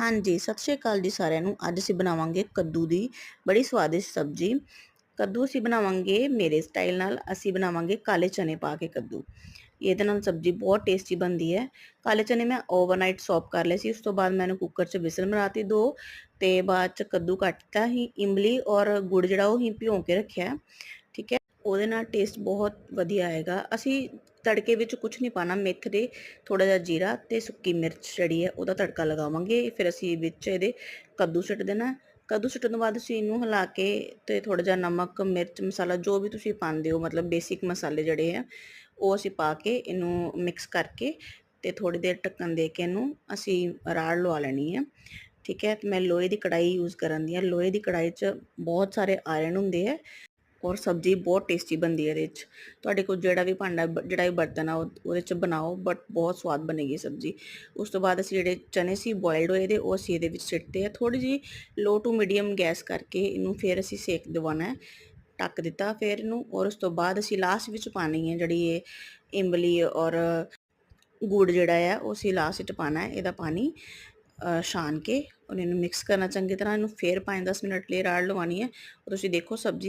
ਹਾਂਜੀ, ਸਤਿ ਸ਼੍ਰੀ ਅਕਾਲ ਜੀ ਸਾਰਿਆਂ ਨੂੰ। ਅੱਜ ਅਸੀਂ ਬਣਾਵਾਂਗੇ ਕੱਦੂ ਦੀ ਬੜੀ ਸਵਾਦਿਸ਼ਟ ਸਬਜ਼ੀ। ਕੱਦੂ ਅਸੀਂ ਬਣਾਵਾਂਗੇ ਮੇਰੇ ਸਟਾਈਲ ਨਾਲ, ਅਸੀਂ ਬਣਾਵਾਂਗੇ ਕਾਲੇ ਚਨੇ ਪਾ ਕੇ ਕੱਦੂ। ਇਹਦੇ ਨਾਲ ਸਬਜ਼ੀ ਬਹੁਤ ਟੇਸਟੀ ਬਣਦੀ ਹੈ। ਕਾਲੇ ਚਨੇ ਮੈਂ ਓਵਰਨਾਈਟ ਸੌਪ ਕਰ ਲਏ ਸੀ, ਉਸ ਤੋਂ ਬਾਅਦ ਮੈਨੂੰ ਕੁੱਕਰ 'ਚ ਵਿਸਲ ਮਰਾਤੀ ਦੋ ਤੇ ਬਾਅਦ 'ਚ ਕੱਦੂ ਕੱਟਤਾ ਹੀ, ਇਮਲੀ ਔਰ ਗੁੜ ਜਿਹੜਾ ਉਹ ਹੀ ਭਿਉਂ ਕੇ ਰੱਖਿਆ। ਉਹਦੇ ਨਾਲ ਟੇਸਟ ਬਹੁਤ ਵਧੀਆ ਆਏਗਾ। ਅਸੀਂ ਤੜਕੇ ਵਿੱਚ ਕੁਝ ਨਹੀਂ ਪਾਣਾ ਮੇਥਰੇ ਥੋੜਾ ਜਿਹਾ ਜੀਰਾ ਤੇ ਸੁੱਕੀ ਮਿਰਚ ਜਿਹੜੀ ਹੈ ਉਹਦਾ ਤੜਕਾ ਲਗਾਵਾਂਗੇ। ਫਿਰ ਅਸੀਂ ਵਿੱਚ ਇਹਦੇ ਕੱਦੂ ਸੁੱਟ ਦੇਣਾ। ਕੱਦੂ ਸੁੱਟਣ ਤੋਂ ਬਾਅਦ ਅਸੀਂ ਇਹਨੂੰ ਹਿਲਾ ਕੇ ਤੇ ਥੋੜਾ ਜਿਹਾ ਨਮਕ, ਮਿਰਚ, ਮਸਾਲਾ ਜੋ ਵੀ ਤੁਸੀਂ ਪਾਉਂਦੇ ਹੋ, ਮਤਲਬ ਬੇਸਿਕ ਮਸਾਲੇ ਜਿਹੜੇ ਆ, ਉਹ ਅਸੀਂ ਪਾ ਕੇ ਇਹਨੂੰ ਮਿਕਸ ਕਰਕੇ ਤੇ ਥੋੜੀ ਦੇਰ ਢੱਕਣ ਦੇ ਕੇ ਇਹਨੂੰ ਅਸੀਂ ਰਾੜ ਲਵਾ ਲੈਣੀ ਹੈ ਠੀਕ ਹੈ, ਮੈਂ ਲੋਹੇ ਦੀ ਕੜਾਈ ਯੂਜ਼ ਕਰਨ ਦੀ ਆ। ਲੋਹੇ ਦੀ ਕੜਾਈ 'ਚ ਬਹੁਤ ਸਾਰੇ ਆਇਰਨ ਹੁੰਦੇ ਆ। ਔਰ ਸਬਜ਼ੀ ਬਹੁਤ ਟੇਸਟੀ ਬਣਦੀ ਹੈ ਇਹਦੇ ਵਿੱਚ। ਤੁਹਾਡੇ ਕੋਲ ਜਿਹੜਾ ਵੀ ਭਾਂਡਾ, ਜਿਹੜਾ ਵੀ ਬਰਤਨ ਆ ਉਹਦੇ 'ਚ ਬਣਾਓ ਬਟ ਬਹੁਤ ਸਵਾਦ ਬਣੇਗੀ ਸਬਜ਼ੀ। ਉਸ ਤੋਂ ਬਾਅਦ ਅਸੀਂ ਜਿਹੜੇ ਚਨੇ ਸੀ ਬੋਇਲਡ ਹੋਏ ਦੇ, ਉਹ ਅਸੀਂ ਇਹਦੇ ਵਿੱਚ ਸਿੱਟਦੇ ਆ ਥੋੜੀ ਜੀ ਲੋ ਟੂ ਮੀਡੀਅਮ ਗੈਸ ਕਰਕੇ ਇਹਨੂੰ ਫਿਰ ਅਸੀਂ ਸੇਕ ਦਿਵਾਉਣਾ ਹੈ। ਟੱਕ ਦਿੱਤਾ ਫਿਰ ਇਹਨੂੰ ਔਰ ਉਸ ਤੋਂ ਬਾਅਦ ਅਸੀਂ ਲਾਸਟ ਵਿੱਚ ਪਾਣੀ ਹੈ ਜਿਹੜੀ ਇਹ ਇਮਲੀ ਔਰ ਗੁੜ ਜਿਹੜਾ ਆ, ਉਹ ਅਸੀਂ ਲਾਸਟ ਵਿੱਚ ਪਾਣਾ ਹੈ। ਇਹਦਾ ਪਾਣੀ ਛਾਣ ਕੇ ਔਰ ਇਹਨੂੰ ਮਿਕਸ ਕਰਨਾ ਚੰਗੀ ਤਰ੍ਹਾਂ। ਇਹਨੂੰ ਫਿਰ 5-10 ਮਿੰਟ ਲਈ ਰਾੜ ਲਵਾਉਣੀ ਹੈ। ਤੁਸੀਂ ਦੇਖੋ ਸਬਜ਼ੀ